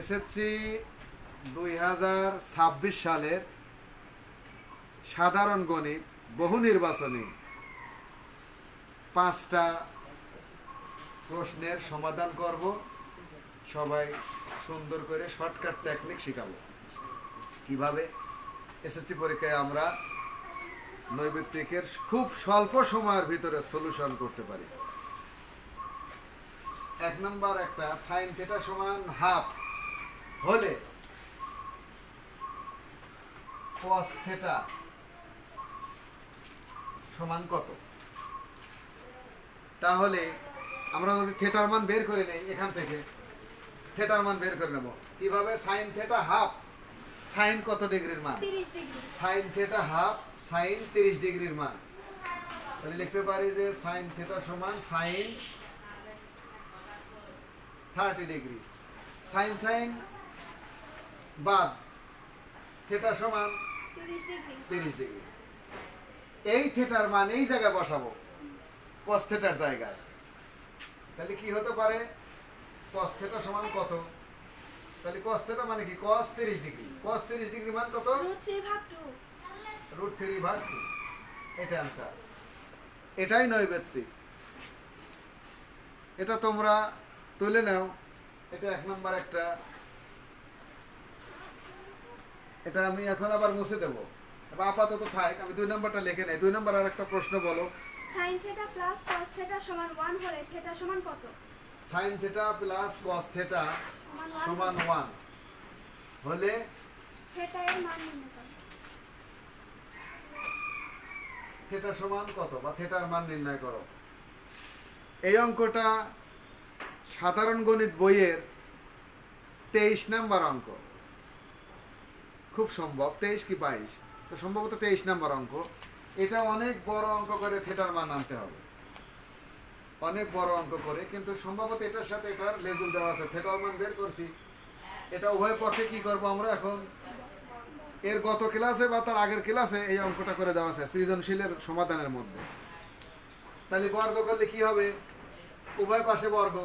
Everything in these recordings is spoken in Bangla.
এসএসসি দুই হাজার ছাব্বিশ সালের সাধারণ গণিত, বহু নির্বাচনী পাঁচটা প্রশ্নের সমাধান করব। সবাই সুন্দর করে শর্টকাট টেকনিক শেখাবো। কীভাবে এসএসসি পরীক্ষায় আমরা নৈবিত্তিকের খুব স্বল্প সময়ের ভিতরে সলিউশন করতে পারি। এক নম্বর একটা সাইন থিটা সমান হাফ হলে কস থিটা সমান কত? তাহলে আমরা যদি থিটার মান বের করে নেই এখান থেকে থিটার মান বের করে নেব। কীভাবে? সাইন থিটা হাফ সাইন কত ডিগ্রির মান? সাইন থিটা হাফ সাইন তিরিশ ডিগ্রির মান। তাহলে লিখতে পারি যে সাইন থিটা সমান sine thirty degree. Sine sine বাদ। থিটা সমান তিরিশ ডিগ্রি। এই থিটার মান এই জায়গায় বসাবো কস থিটার জায়গায়। তাহলে কি হতে পারে? কস থিটা সমান কত? তাহলে কস থিটা মানে কি? কস তিরিশ ডিগ্রি। কস তিরিশ ডিগ্রি মান কত? রুট থ্রি ভাগ টু। এটা অ্যান্সার এটাই নৈবেত্তিক। এটা তোমরা তুলে নাও। এটা এক নম্বর একটা এটা আমি এখন আবার মুছে দেবো। এবার আপাতত থাক আমি দুই নম্বরটা লিখে নেই। দুই নম্বর আর একটা প্রশ্ন বলো। Sine theta plus cos theta সমান ওয়ান হলে থেটা সমান কত? থেটা প্লাস কস থেটা সমান সমান ওয়ান ওয়ান হলে থেটা এর মান নির্ণয় করো। থেটা সমান কত বা থেটার মান নির্ণয় করো। এই অঙ্কটা সাধারণ গণিত বইয়ের তেইশ নাম্বার অঙ্ক। খুব সম্ভব, তেইশ কি বাইশ? তো সম্ভবত তেইশ নাম্বার অঙ্ক। এটা অনেক বড় অঙ্ক করে থেটার মান আনতে হবে। অনেক বড় অঙ্ক করে, কিন্তু সম্ভবত এটার সাথে এটার লেজুল দেওয়া আছে। থেটার মান বের করছি। এটা উভয় পক্ষে কি করব আমরা এখন? এর গত ক্লাসে বা তার আগের ক্লাসে এই অঙ্কটা করে দেওয়া আছে, সৃজনশীলের সমাধানের মধ্যে। তাহলে বর্গ করলে কি হবে? উভয় পাশে বর্গ।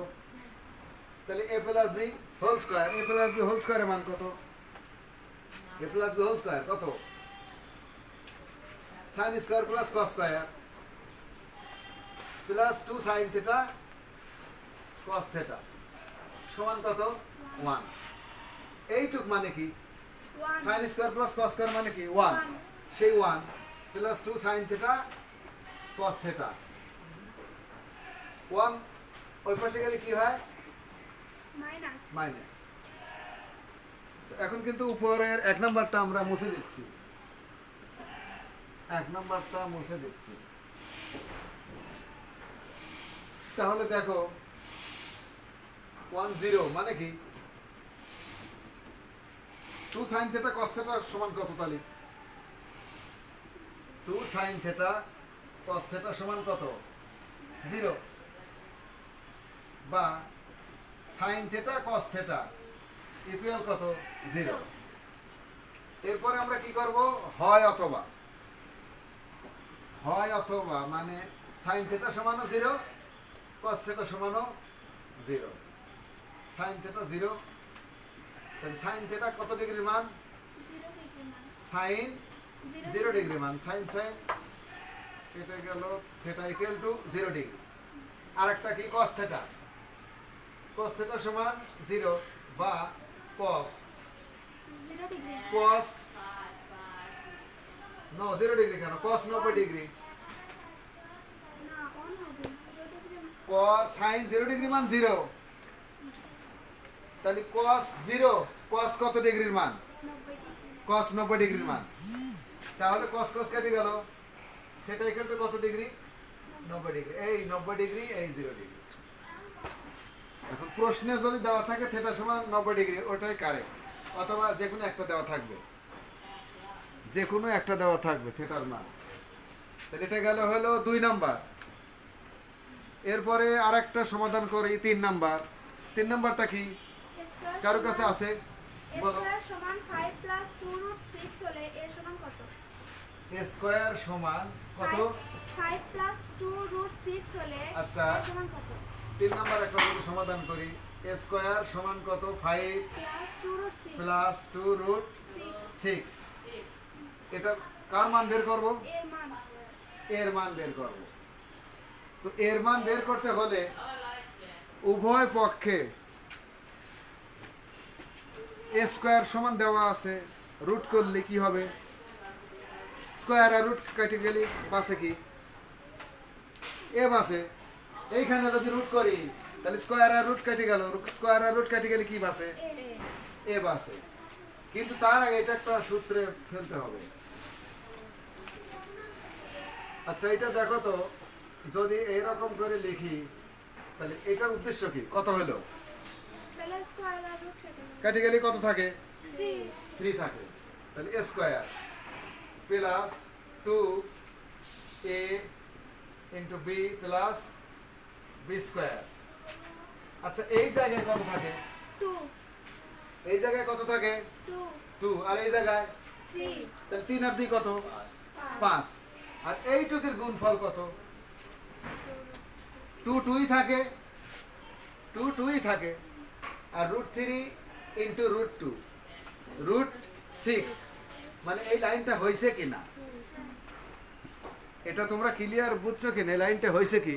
তাহলে A plus B whole square, A plus B whole স্কোয়ারের মান কত? A plus B whole square কত? Sine square plus cos square plus two sine theta cos theta সমান কত? ওয়ান এইটুক মানে কি? Sine square plus cos square মানে কি? ওয়ান সেই one plus two sine theta cos theta one ওই পাশে গেলে কি হয়? মাইনাস মাইনাস এখন কিন্তু উপরের এক নাম্বারটা আমরা মুছে দিচ্ছি। এক নাম্বারটা মুছে দিচ্ছি। তাহলে দেখো ওয়ান জিরো মানে কি? Two sine theta cos theta সমান কত তালি two sine theta cos theta সমান কত? জিরো বা sine theta cos theta equal কত? জিরো। এরপরে আমরা কি করব? হয় অথবা। হয় অথবা মানে সাইন থেটা সমানও জিরো, কস থেটা সমানও জিরো। Sine theta zero. তাহলে সাইন থেটা কত ডিগ্রি মান? সাইন জিরো ডিগ্রি মান। সাইন সাইন, এটা গেল theta equal to zero degree. আর একটা কি? Cos theta. কস থেটা সমান জিরো বা degree cos no zero degree কেন হবে zero degree cos sine zero degree মান জিরো তাহলে কস জিরো কস কত ডিগ্রির মান কস নব্বই ডিগ্রির মান তাহলে কস কস কেটে গেল। সেটা এখানে কত ডিগ্রি নব্বই ডিগ্রি এই নব্বই ডিগ্রি এই জিরো ডিগ্রি এখন প্রশ্নে যদি দেওয়া থাকে থেটা সমান নব্বই ডিগ্রি ওটাই কারেক্ট অথবা যে কোনো একটা দেওয়া থাকবে। যে কোনো একটা দেওয়া থাকবে থেটার মান। তাহলে এটা গেল হলো দুই নাম্বার। এরপরে আর একটা সমাধান করি তিন নাম্বার। তিন নাম্বারটা কি? কারও কাছে আছে? স্কোয়ার সমান কত? আচ্ছা। সমান কত? তিন নাম্বার একটা যদি সমাধান করি। এ স্কোয়ার সমান কত? Five plus two root six root এটা কার মান বের করব? এর মান বের করব। তো এর মান বের করতে হলে উভয় পক্ষে এ স্কোয়ার সমান দেওয়া আছে। রুট করলে কি হবে? স্কোয়ার আর রুট কেটে গেলে বাসে কি? এ বাসে এইখানে যদি রুট করি তাহলে স্কোয়ার আর রুট কেটে গেল। স্কোয়ার আর রুট কেটে গেলে কি বাসে? এ বাসে। কিন্তু তার আগে এটা একটা সূত্রে ফেলতে হবে। আচ্ছা এটা দেখো তো যদি এরকম করে লিখি তাহলে এটার উদ্দেশ্য কি? কত হলো? কেটে গেলে। কত থাকে? থ্রি থ্রি থাকে। তাহলে A square plus two A into B plus B square আচ্ছা এই জায়গায় কত থাকে? এই জায়গায় কত থাকে? টু আর এই জায়গায়? তাহলে তিন আর দুই কত? পাঁচ। আর এইটুকের গুণফল কত? টু টুই থাকে। টু টুই থাকে। আর root three into root two root six মানে এই লাইনটা হয়েছে কি না এটা তোমরা ক্লিয়ার বুঝছ কি না এই লাইনটা হয়েছে কি?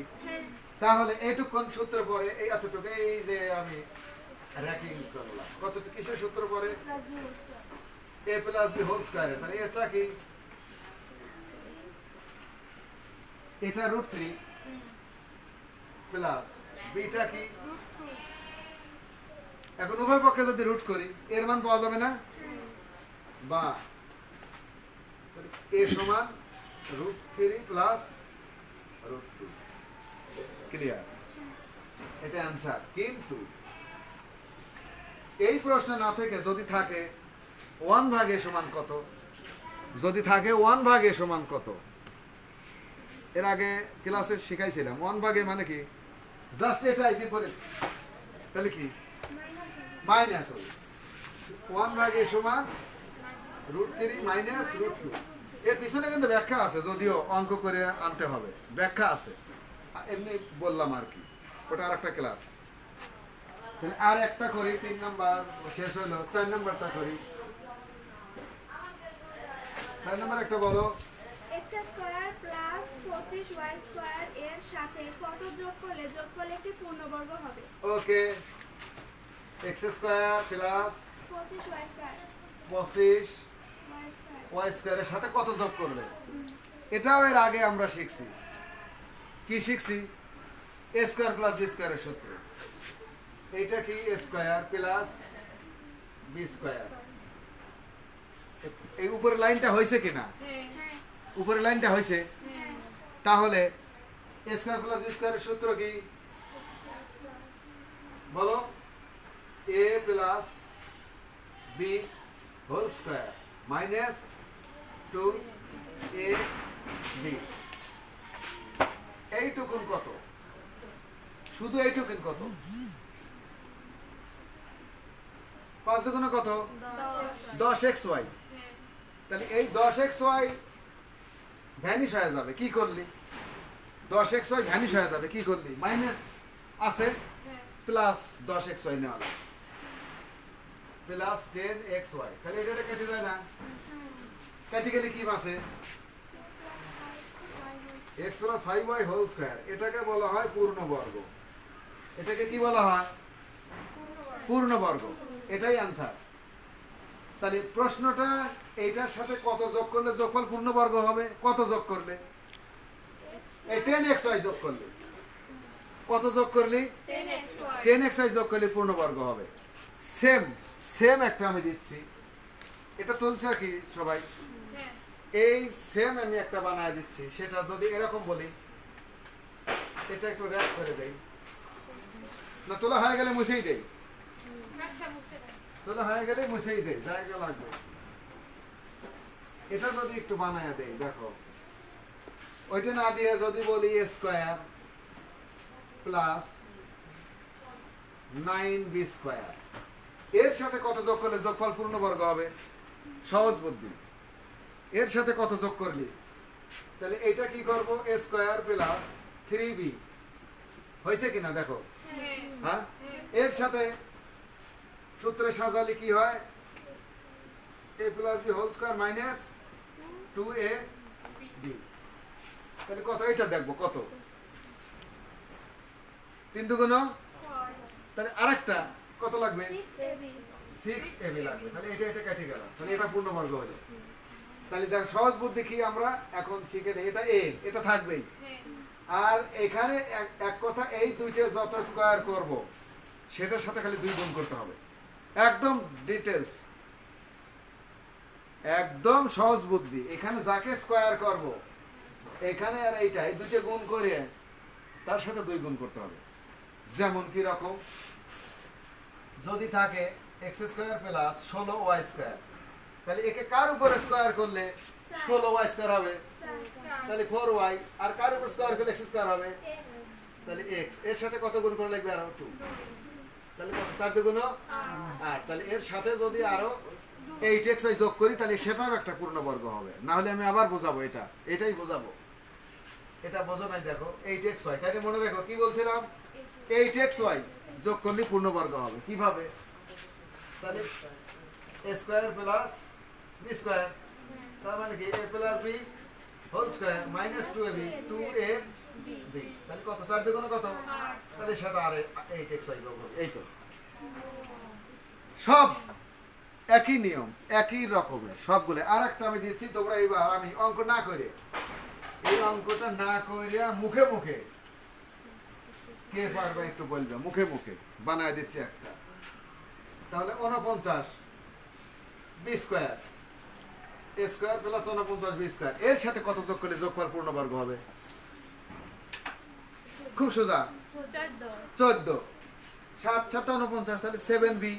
তাহলে এইটুকুন সূত্র পরে? এই এতটুকু, এই যে আমি র্যাকিং করলাম। কত কিসের সূত্র পরে? A plus B whole square মানে এটা কি এটা রুট থ্রি প্লাস বিটা কি এখন উভয় পক্ষে যদি রুট করি, এর মান পাওয়া যাবে না? বা, তাহলে এ সমান root three plus root two clear. এটা অ্যান্সার কিন্তু এই প্রশ্ন না থেকে যদি থাকে ওয়ান ভাগে সমান কত? যদি থাকে ওয়ান ভাগে সমান কত? এর আগে ক্লাসে শিখাইছিলাম। ওয়ান ভাগে মানে কি? জাস্ট এটাই তাহলে কি? মাইনাস ওয়ান ভাগে সমান root three minus root two এর পিছনে কিন্তু ব্যাখ্যা আছে, যদিও অঙ্ক করে আনতে হবে। ব্যাখ্যা আছে। এমনি বললাম আর কি। ওটা আর একটা ক্লাস তাহলে আর একটা করি তিন নাম্বার শেষ হলো চার নাম্বারটা করি। চার নাম্বার একটা বলো। এক্স স্কোয়ার প্লাস পঁচিশ ওয়াই এর সাথে কত যোগ করলে যোগফল একটি পূর্ণবর্গ হবে? Okay square plus square square সাথে কত যোগ করলে? এটাও এর আগে আমরা শিখছি। কি শিখছি? এ স্কোয়ার প্লাস বি স্কোয়ারের সূত্র। এইটা কি A square plus B square এই উপরের লাইনটা হয়েছে কিনা হ্যাঁ। উপরের লাইনটা হয়েছে? হ্যাঁ। তাহলে এ স্কোয়ার প্লাস বি স্কোয়ারের সূত্র কি? বলো। A plus B whole square minus two A B এইটুকুন কত? শুধু এইটুকুন কত? পাঁচ দুগুণে কত? দশ এক্স ওয়াই। তাহলে এই দশ এক্স ওয়াই ভ্যানিশ হয়ে যাবে, কি করলি? দশ এক্স ওয়াই ভ্যানিশ হয়ে যাবে, কি করলি? মাইনাস আছে, প্লাস দশ এক্স ওয়াই নেওয়া প্লাস টেন এক্স ওয়াই। তাহলে এটা কেটে যায় না? কেটে গেলে কি বাঁচে? X plus five Y whole square এটাকে বলা হয় পূর্ণবর্গ। এটাকে কি বলা হয়? পূর্ণবর্গ। এটাই আনসার তাহলে প্রশ্নটা এইটার সাথে কত যোগ করলে যোগফল পূর্ণবর্গ হবে? কত যোগ করলে? এই টেন এক্স ওয়াই যোগ করলে। কত যোগ করলি? টেন এক্স ওয়াই যোগ করলে পূর্ণবর্গ হবে। সেম সেম একটা আমি দিচ্ছি। এটা তুলছে কি সবাই? এই সেম আমি একটা বানায় দিচ্ছি, সেটা যদি এরকম বলি, এটা একটু র্যাপ করে দেই। না, তোলা হয়ে গেলে মুছেই দেই। তোলা হয়ে গেলে মুছেই দেই জায়গা লাগবে। এটা যদি একটু বানায় দেই, দেখো। ওইটা না দিয়ে যদি বলি square plus nine B square এর সাথে কত যোগ করলে যোগফল পূর্ণবর্গ হবে? সহজ বুদ্ধি। এর সাথে কত যোগ করলি? তাহলে এটা কি করব? A square plus three B হয়েছে কিনা? দেখো। হ্যাঁ? এর সাথে সূত্রে সাজালে কি হয়? A plus B whole square minus two A B তাহলে কত? এটা দেখব কত? তিন দুগুণ তাহলে আরেকটা কত লাগবে? সিক্স এবি সিক্স এবি লাগবে। তাহলে এটা এটা কেটে গেল তাহলে এটা পূর্ণবর্গ হলো তাহলে দেখ সহজ বুদ্ধি কি আমরা এখন শিখে নেই? এটা এ এটা থাকবেই। আর এখানে এক- এক কথা, এই দুইটা যত স্কোয়ার করব, সেটার সাথে খালি দুই গুণ করতে হবে। একদম ডিটেলস একদম সহজ বুদ্ধি। এখানে যাকে স্কোয়ার করব, এখানে আর এইটা, এই দুটো গুণ করে তার সাথে দুই গুণ করতে হবে। যেমন কি রকম? যদি থাকে এক্স স্কোয়ার প্লাস ষোলো ওয়াই স্কোয়ার তাহলে একে কার উপরে স্কোয়ার করলে? ষোলো ওয়াই স্কোয়ার হবে। তাহলে ফোর ওয়াই আর কার উপর স্কোয়ার করলে এক্স স্কোয়ার হবে? তাহলে এক্সের সাথে কত গুণ করে লাগবে আরও? টু তাহলে কত? চার দুগুণ আট। তাহলে এর সাথে যদি আরও এইট এক্স ওয়াই যোগ করি তাহলে সেটাও একটা পূর্ণবর্গ হবে। না হলে আমি আবার বোঝাবো এটা। এটাই বোঝাবো। এটা বোঝো নাই দেখো। এইট এক্স ওয়াই তাই মনে রাখো কি বলছিলাম? এইট এক্স ওয়াই যোগ করলে পূর্ণবর্গ হবে। কীভাবে? তাহলে স্কোয়ার প্লাস বি স্কোয়ার তার মানে কি A plus B whole square minus two A B two A B তাহলে কত? চার দুগুণ কত? তাহলে সেটা আর এইট এক্স ওয়াই যোগ এই তো। সব একই নিয়ম, একই রকমের, সবগুলো। আর একটা আমি দিচ্ছি, তোমরা এবার আমি অঙ্ক না করে, এই অঙ্কটা না করে মুখে মুখে কে পারবে একটু বলবে? মুখে মুখে বানায় দিচ্ছি একটা। তাহলে উনপঞ্চাশ বি স্কোয়ার উনপঞ্চাশ বি স্কোয়ার। এর সাথে কত যোগ করলে যোগফল পূর্ণবর্গ হবে? খুব সোজা। চোদ্দ। সাত সাত উনপঞ্চাশ তাহলে সেভেন বি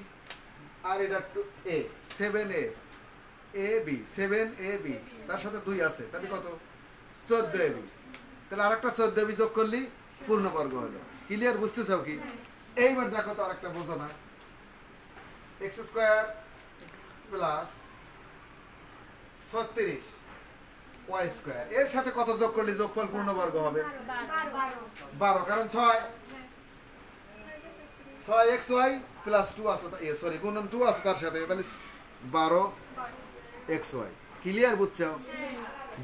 আর এটা two A seven A A B seven A B তার সাথে দুই আছে। তাহলে কত? চোদ্দ এ বি তাহলে আরেকটা চোদ্দ বি যোগ করলি পূর্ণবর্গ হলো। ক্লিয়ার বুঝতে চাও কি? এইবার দেখো তো আরেকটা বোঝো না। এক্স স্কোয়ার প্লাস ছত্রিশ। ওয়াই স্কোয়ার এর সাথে কত যোগ করলে যোগফল পূর্ণবর্গ হবে? বারো। কারণ ছয়। ছয় এক্স ওয়াই প্লাস টু আছে। এ সরি গুণন টু আছে তার সাথে। তাহলে বারো এক্স ওয়াই ক্লিয়ার বুঝছ?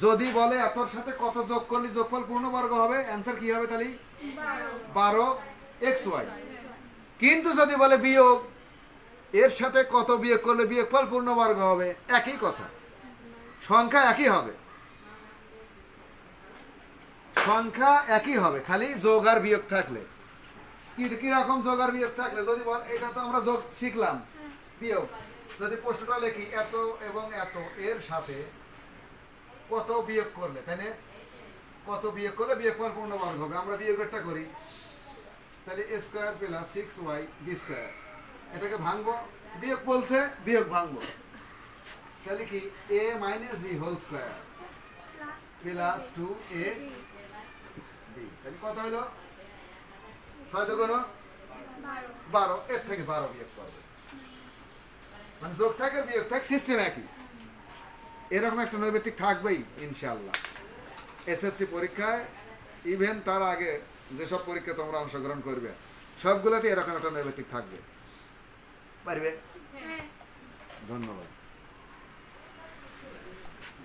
যদি বলে এতর সাথে কত যোগ করলে যোগফল পূর্ণবর্গ হবে অ্যান্সার কি হবে তাহলে? বারো এক্স ওয়াই কিন্তু যদি বলে বিয়োগ, এর সাথে কত বিয়োগ করলে বিয়োগফল পূর্ণবর্গ হবে? একই কথা। সংখ্যা একই হবে। সংখ্যা একই হবে, খালি যোগ আর বিয়োগ থাকলে। কি কি রকম যোগ আর বিয়োগ থাকলে? যদি বল, এটা তো আমরা যোগ শিখলাম, বিয়োগ। যদি প্রশ্নটা লেখি, এত এবং এত, এর সাথে কত বিয়োগ করলে, তাই না? কত বিয়োগ করলে বিয়োগফল পূর্ণবর্গ হবে, আমরা বিয়োগেরটা করি। তাহলে A square plus six Y B square এটাকে ভাঙবো, বিয়োগ বলছে, বিয়োগ ভাঙবো। তাহলে কি A minus B whole square plus two A B তাহলে কত হলো? ছয় দুগুণ বারো। এর থেকে বারো বিয়োগ করবে। মানে যোগ থাকে বিয়োগ থাকে সিস্টেম একই। এরকম একটা নৈবেতিক থাকবেই ইনশাল্লাহ এসএসসি পরীক্ষায় ইভেন তার আগে যেসব পরীক্ষা তোমরা অংশগ্রহণ করবে সবগুলোতে এরকম একটা নৈবেতিক থাকবে। পারবে? হ্যাঁ। ধন্যবাদ।